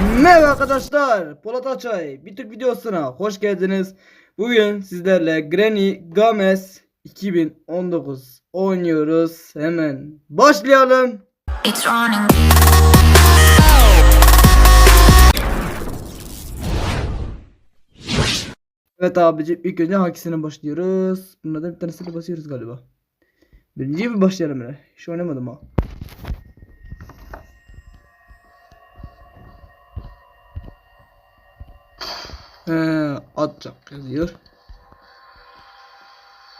Merhaba arkadaşlar. Polat Açay. Bir Türk videosuna hoş geldiniz. Bugün sizlerle Granny Gomez 2019 oynuyoruz. Hemen başlayalım. It's running. Evet abicim ilk önce hangisine başlıyoruz? Bunlardan bir tanesine basıyoruz galiba. Birinciye mi başlayalım öyle? Hiç oynamadım ha. Atacak yazıyor.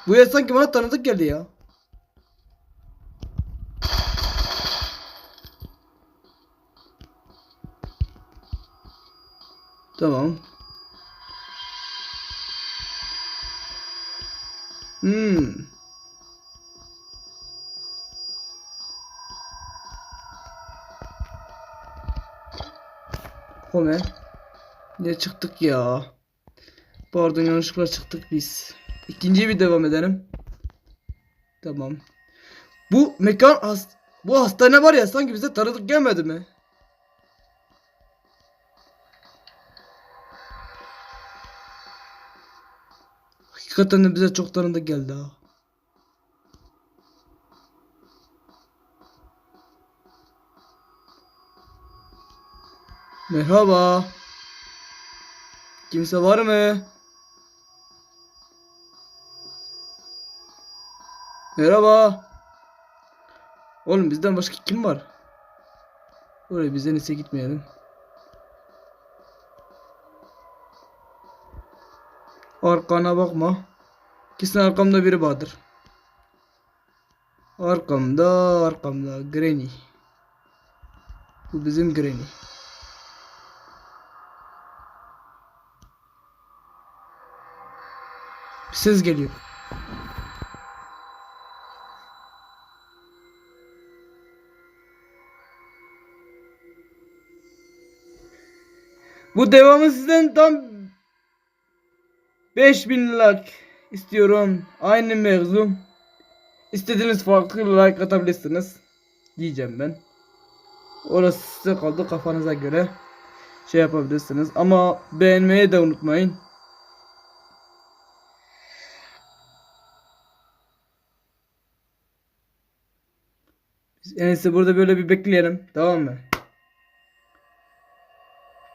Bu ya sanki bana tanıdık geldi ya. Tamam. Hmm. Home. Ne çıktık ya? Pardon yanlışlıkla çıktık biz. İkinciye bir devam edelim. Tamam. Bu mekan has bu hastane var ya sanki bize tanıdık gelmedi mi? Hakikaten de bize çok tanıdık geldi ha. Merhaba. Kimse var mı? Merhaba. Oğlum bizden başka kim var? Oraya bizden ise gitmeyelim. Arkana bakma. Kesin arkamda biri vardır. Arkamda, arkamda. Granny. Bu bizim Granny. Bir ses geliyor. Bu devamı sizden tam 5000 like istiyorum. Aynı mevzu. İstediğiniz farklı like atabilirsiniz. Diyeceğim ben. Orası size kaldı kafanıza göre. Şey yapabilirsiniz. Ama beğenmeyi de unutmayın. Biz en iyisi burada böyle bir bekleyelim. Tamam mı?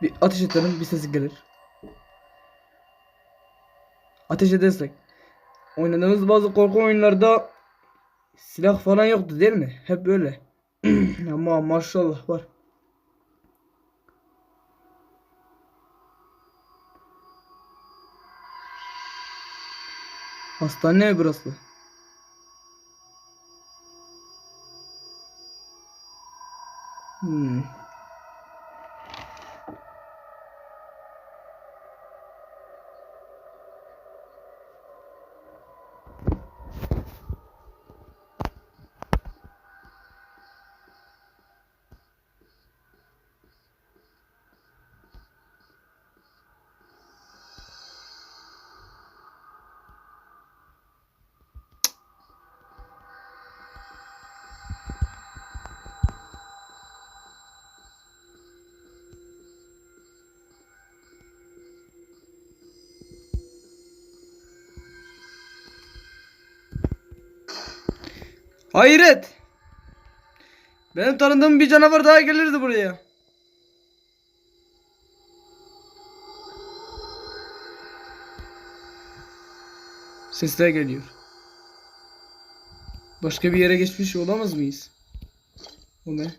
Bir ateş edelim bir sesi gelir. Ateş edersek. Oynadığımız bazı korku oyunlarda silah falan yoktu değil mi? Hep böyle. Ama maşallah var. Hastane burası? Hmm. Hayret. Benim tanıdığım bir canavar daha gelirdi buraya. Sesler geliyor. Başka bir yere geçmiş olamaz mıyız? Bu ne?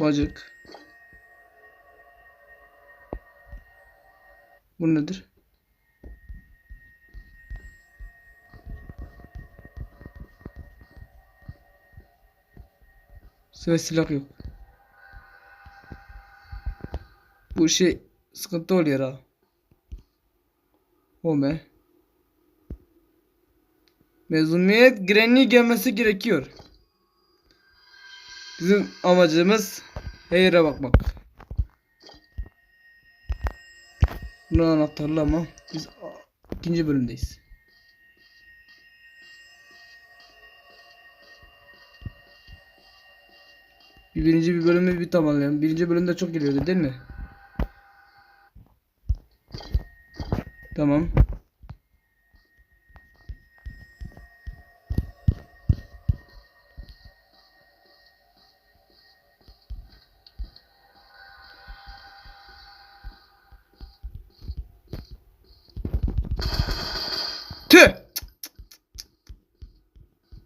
Bacak. Bu nedir? Silah silah yok. Bu şey sıkıntı oluyor ha. O ne? Mezuniyet Granny gelmesi gerekiyor. Bizim amacımız her bakmak. Bunu anahtarlı ama biz ikinci bölümdeyiz. Birinci bir bölümü bir tamamlayalım. Birinci bölümde çok geliyordu değil mi? Tamam. Tüh!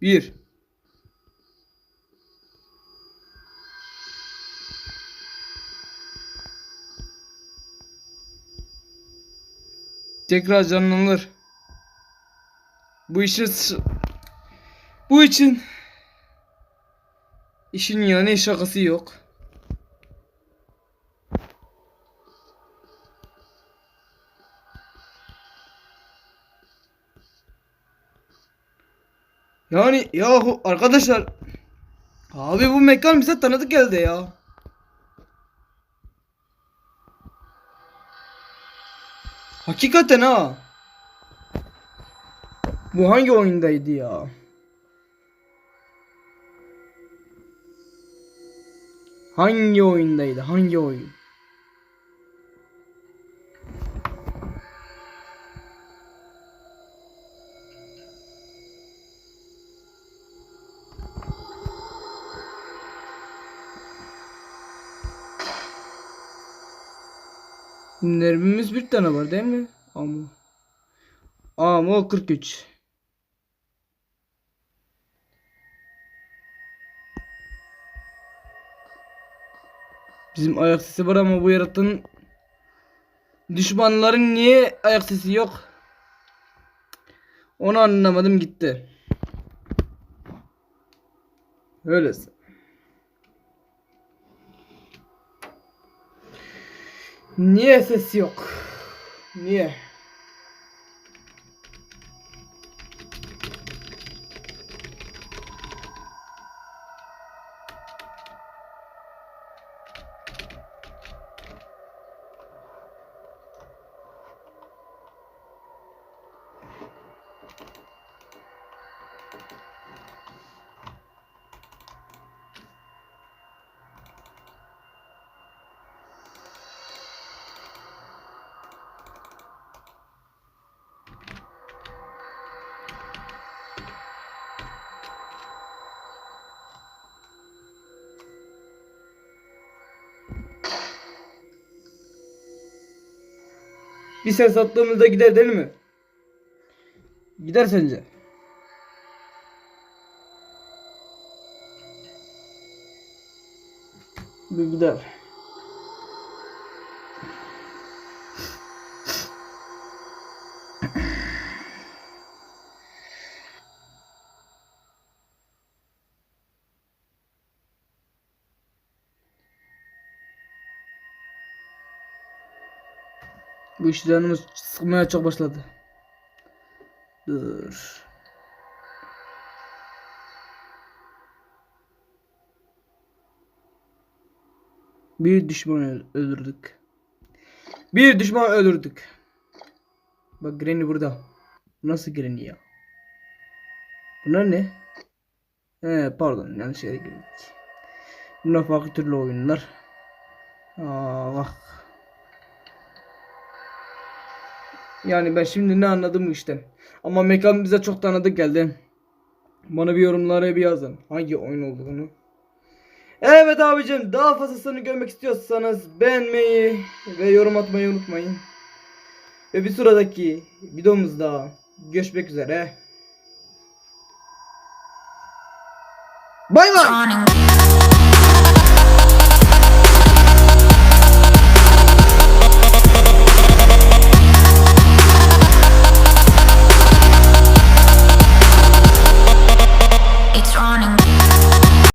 Bir. Tekrar canlanır. Bu işin bu için işin yani şakası yok. Yani yahu arkadaşlar abi bu mekan bize tanıdık geldi ya. Hakikaten ha. Bu hangi oyundaydı ya? Hangi oyundaydı? Hangi oyun? Nervimiz bir tane var değil mi? Ama. Ama 43. Bizim ayak sesi var ama bu yaratığın düşmanların niye ayak sesi yok? Onu anlamadım gitti. Öylesi. Niye ses yok? Niye? Bir ses attığımızda gider değil mi? Gider sence? Bir gider. Bu iş canımız sıkmaya çok başladı. Dur. Bir düşman öl- öldürdük. Bir düşman öldürdük. Bak Granny burada. Bu Nasıl Granny ya? Bunlar ne? He pardon yanlış yere girdik. Bunlar farklı türlü oyunlar. Aa bak. Yani ben şimdi ne anladım bu işten. Ama mekan bize çok tanıdık geldi. Bana bir yorumlara bir yazın. Hangi oyun olduğunu. Evet abicim daha fazlasını görmek istiyorsanız beğenmeyi ve yorum atmayı unutmayın. Ve bir sıradaki videomuzda görüşmek üzere. Bay bay.